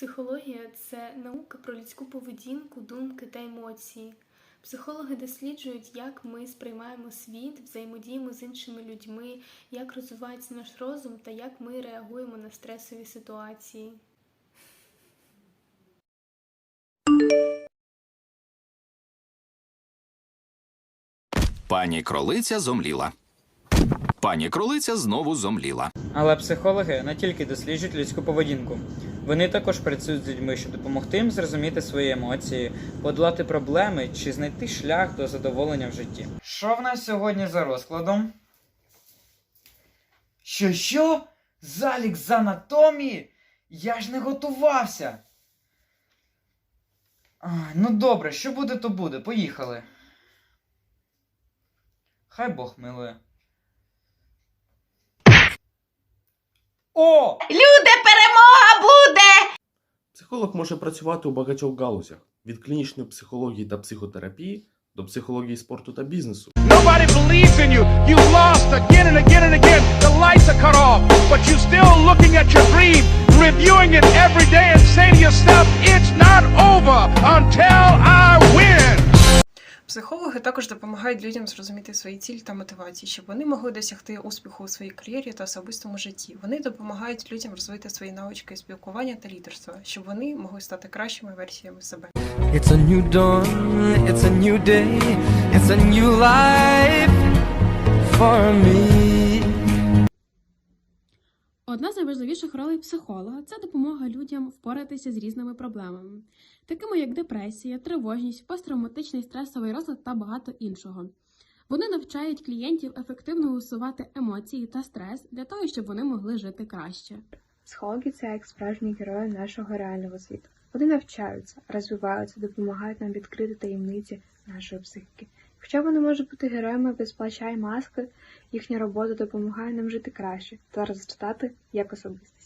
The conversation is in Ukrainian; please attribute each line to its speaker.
Speaker 1: Психологія це наука про людську поведінку, думки та емоції. Психологи досліджують, як ми сприймаємо світ, взаємодіємо з іншими людьми, як розвивається наш розум та як ми реагуємо на стресові ситуації.
Speaker 2: Пані кролиця зомліла. Пані кролиця знову зомліла.
Speaker 3: Але психологи не тільки досліджують людську поведінку. Вони також працюють з людьми, щоб допомогти їм зрозуміти свої емоції, подолати проблеми чи знайти шлях до задоволення в житті. Що в нас сьогодні за розкладом? Що що? Залік з анатомії? Я ж не готувався. Ай, ну добре, що буде, то буде. Поїхали. Хай Бог милує. О!
Speaker 4: Люди, буде!
Speaker 5: Психолог може працювати у багатьох галузях від клінічної психології та психотерапії до психології спорту та бізнесу.
Speaker 6: Nobody believes in you. You lost again and again and again. The lights are cut off, but you're still looking at your dream, reviewing it every day, and saying to yourself, it's not over until I.
Speaker 7: Психологи також допомагають людям зрозуміти свої цілі та мотивації, щоб вони могли досягти успіху у своїй кар'єрі та особистому житті. Вони допомагають людям розвити свої навички спілкування та лідерства, щоб вони могли стати кращими версіями себе.
Speaker 8: It's a new dawn, it's a new day, it's a new life for me.
Speaker 9: Одна з найважливіших ролей психолога це допомога людям впоратися з різними проблемами, такими як депресія, тривожність, посттравматичний стресовий розлад та багато іншого. Вони навчають клієнтів ефективно усувати емоції та стрес для того, щоб вони могли жити краще.
Speaker 10: Психологи це як справжні герої нашого реального світу. Вони навчаються, розвиваються, допомагають нам відкрити таємниці нашої психіки. Хоча вони можуть бути героями без плаща і маски, їхня робота допомагає нам жити краще та зростати як особистості.